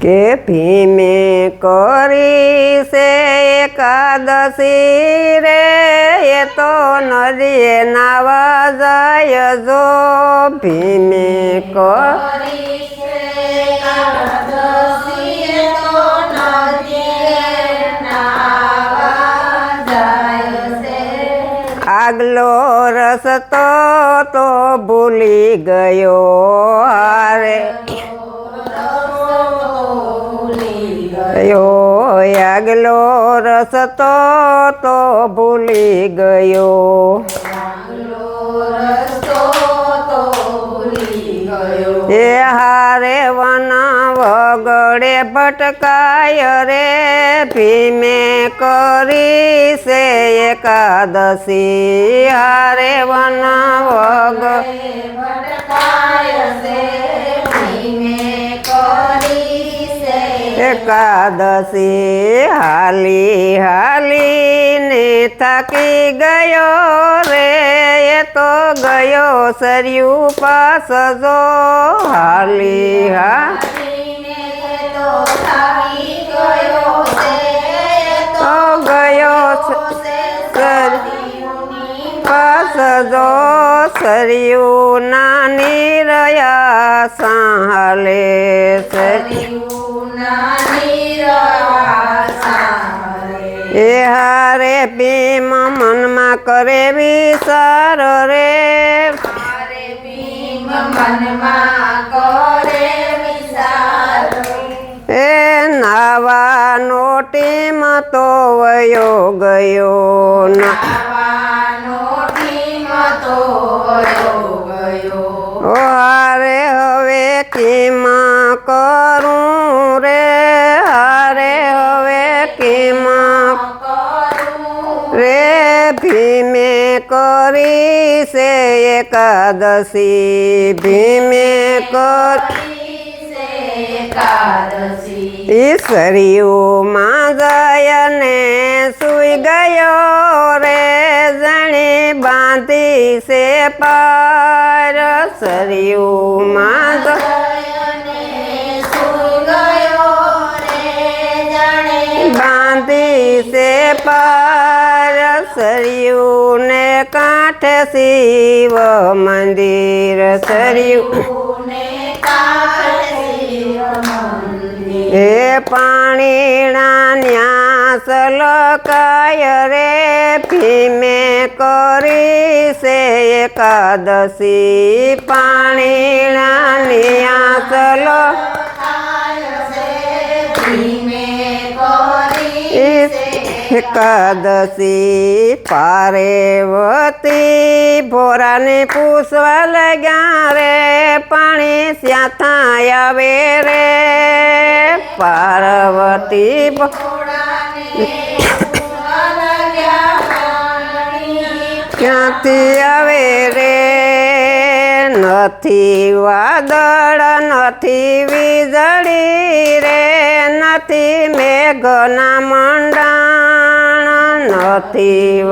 કે ભીમે કરી છે એકાદશી રે? એ તો નદીએ નાવા જાય જો. ભીમે કર આગલો રસતો તો ભૂલી ગયો હારે. ગયો આગલો રસતો તો ભૂલી ગયો. એ હારે વન વગડે ભટકાય રે, ભીમે કરી છે એકાદશી. હારે વન વગ એકાદશી હાલી હાલી ને થાકી ગયો રે, એ તો ગયો સર્યું પાસ જો હાલી હા. તો ગયો જો સરયું નાની રહ્યા સાહલે સરયું મનમાં કરે વિચાર રે એ નાવાનો ટીમ તો વયો ગયો ના. છે એકાદશી ભીમે કરી ઈશ્વરીઓમાં જાય સુઈ ગયો રે. જણી બાંધી છે પાર. સરિયુમાં બાંધી છે પાર. સરિયુને કાંઠે શિવ મંદિર સર્યું. એ પાણીના ન્યાસ લકાય રે ભીમે કરી સે એકાદશી પાણીના ન્યાસ લ એકાદશી પારેવતી ભોરાને પૂછવા લગ્યા રે, પાણી સ્યાથા આવે રે? પાર્વતી ક્યાંથી આવે રે? નથી વાદળ, નથી વીજળી રે, નથી મેઘના મંડાણ નથી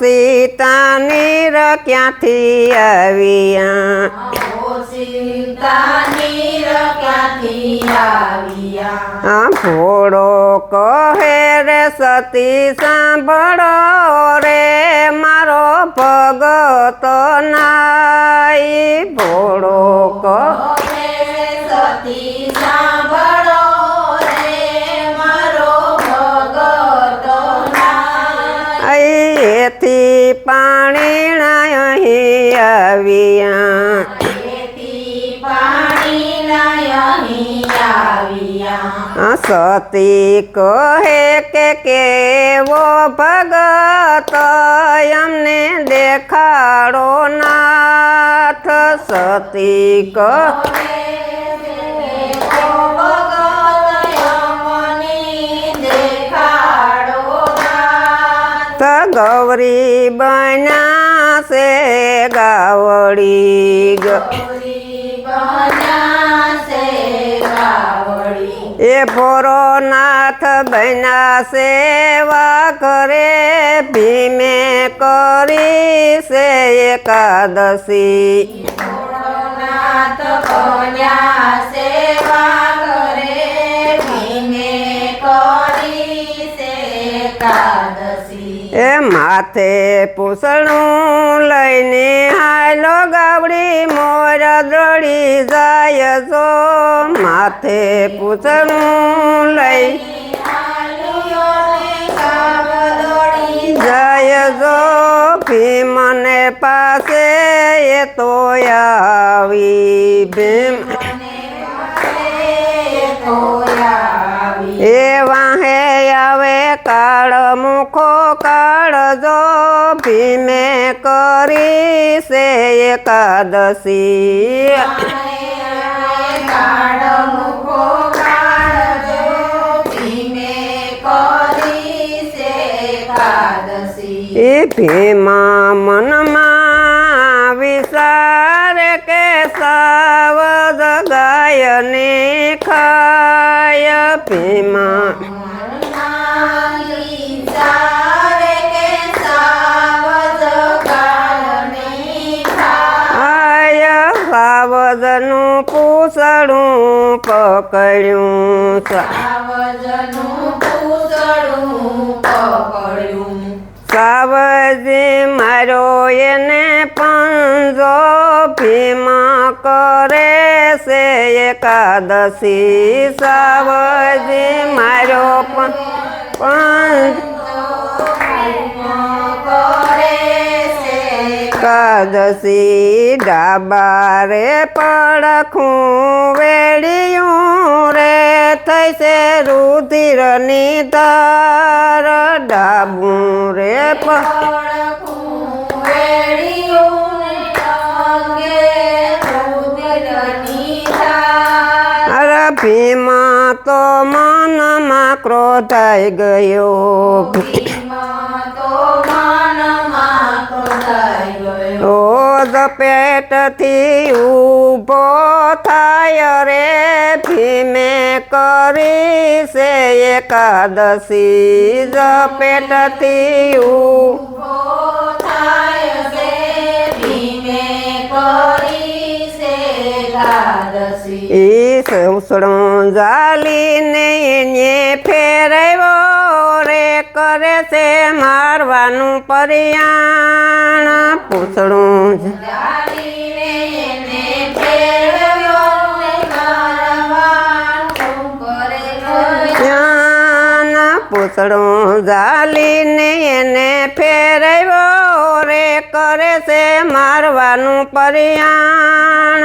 સીતાની ર ક્યાંથી આવ્યા ભોળો કહે રે સતી, સાંભળો રે, મારો ભગત નાઈ. ભોળો કહ એથી પાણી અહીં આવ્યા. સતી કહે કે કેવો ભગત અમને દેખાડો નાથ. સતી કહે ગૌરી બન્યા છે ગાવડી. એ ભોરોનાથ બન્યા સેવા કરે ભીમે કરી છે એકાદશી. નાથ કન્યા માથે પૂસણું લઈને હાલો ગાવડી મોર દોડી જાય છો માથે પૂસણું લઈ જાય જો ભીમને પાસે એ તો આવી ભીમ એ વાહે આવે જો ભીમે કરી છે એકાદશી. એ ભીમા મનમાં વિચારે કે સાવધ ગાયને ખાય ભીમા. પકડ્યું સાવજી મારો એને પંજો ભીમા કરે છે એકાદશી. સાવજી મારો પણ એકાદશી ડાબારે પડખું વેડિયું રે થઈ છે રુધિરની તાર ડાબું રે પ અરે ભીમા તો મનમાં ક્રોધાઈ ગયો. રોજ પેટથી ઊભો થાય રે ભીમે કરી છે એકાદશી જ પેટથી એકાદશી. ઈ સસડું જાલીને એને ફેરવ્યો રે કરે છે મારવાનું પરિયાણ પૂછડું પૂછડું જાલીને એને ફેરવ્યો રે કરે છે મારવાનું પરિયાણ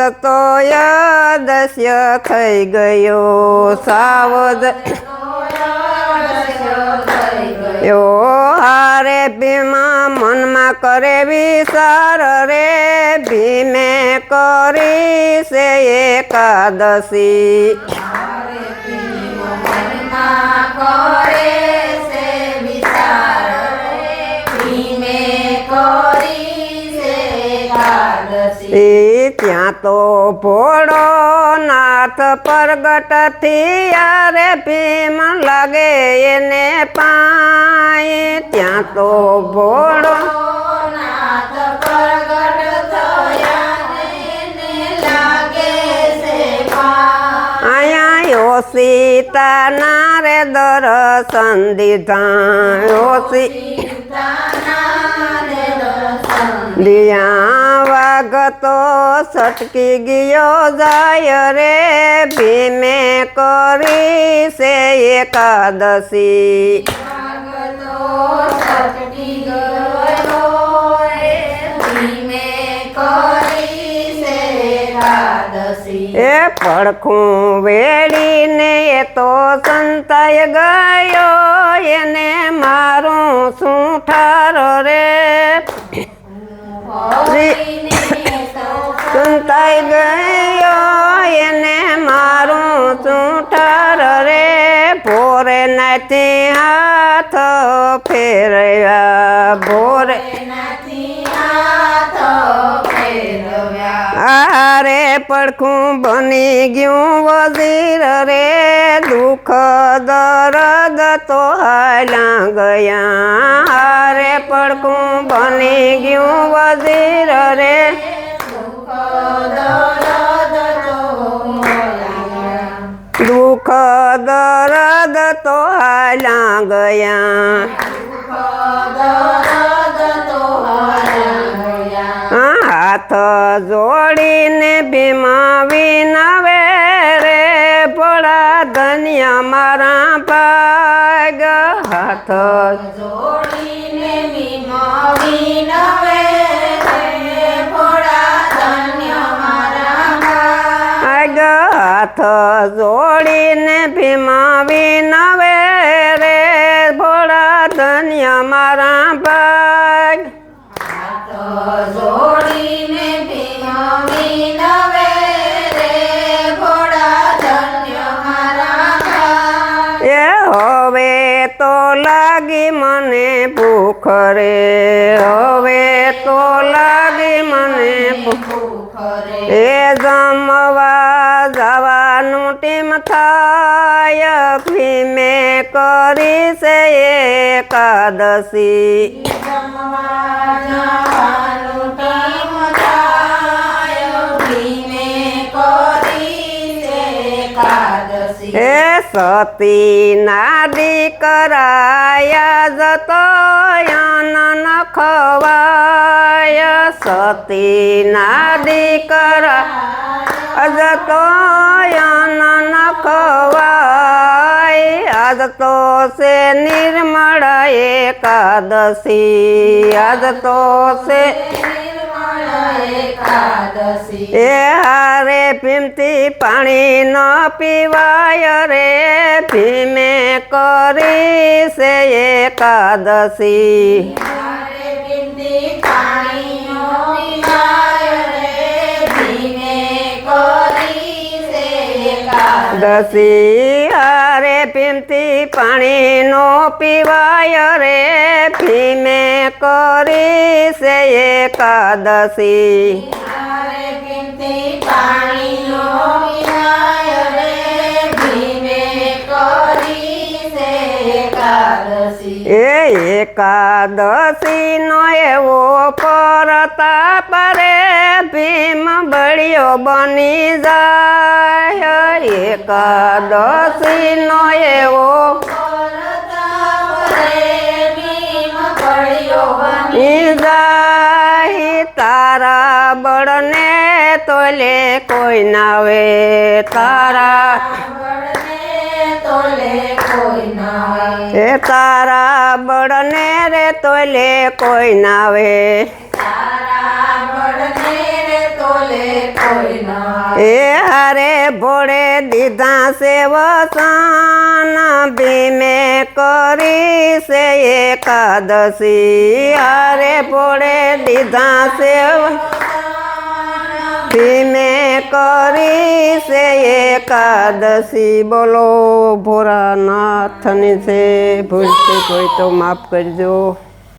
સાવજ તો યદસ્ય થઈ ગયો. સાવધ યો હારે ભીમા મનમાં કરે વિચાર રે. ભીમે કરી છે એકાદશી. ત્યાં તો ભોળો નાથ પ્રગટથી થિયારે ભીમ લાગે એને પાય. ત્યાં તો ભોળો નાથ પ્રગટ સીતા નારે દર્શન દીધા. યો સી દિયા વાગતો સટકી ગયો જાય રે ભીમે કરી છે એકાદશી. એ પડખું વેડીને એ તો સંતાય ગયો એને મારું શું ઠારો રે? સંતાઈ ગયો એને મારું ચૂંટર રે. ભોરે નથી હાથ ફેરવ્યા ભોરે હારે પડખું બની ગયું વજીર રે. દુઃખ દરદ તો હાલા ગયા. રે પડખું બની ગયું વજીર રે. દુઃખ દરદ તો હાલા ગયા. જોડીને ભીમાવી નવે રે ભોળા ધનિયા મારા પાગ હાથ. જોડીને ભીમાવી નવે હાથ. જોડીને ભીમાવી નવે રે ભોળા ધન્ય મારા ભાગ. હાથ. જોડીને તો લાગી મને ભૂખ રે, હવે તો લાગી મને ભૂખ એ જમવા જવાનું ટીમ થાય ભીમે કરી છે એકાદશી એકાદશી. એ સતી ના દીકરાયા જતો ન ખવાય સતી ના દીકરા જતો ન ખવાય આજ તો છે નિર્મળ એકાદશી. આજ તો છે એ હારે ભીમતી પાણી ન પીવાય રે ભીમે કરી છે એકાદશી. દસી હારે ભીમથી પાણી નો પીવાય રે ભીમે કરી છે એકાદશી એ એકાદશી. નો એવો પરતા પરે ભીમ બળિયો બની જાય. એકાદશી નો એવો જાય. તારા બળને તોલે કોઈ નાવે તારા. એ તારા બળને રે તોલે કોઈ નાવે એ હારે ભોળે દીધા છે વસન. ભીમે કરી છે એકાદશી. અરે ભોળે દીધા છે ભીમે કરી છે એકાદશી. બોલો ભોરાનાથની છે ભૂલથી કોઈ તો માફ કરજો.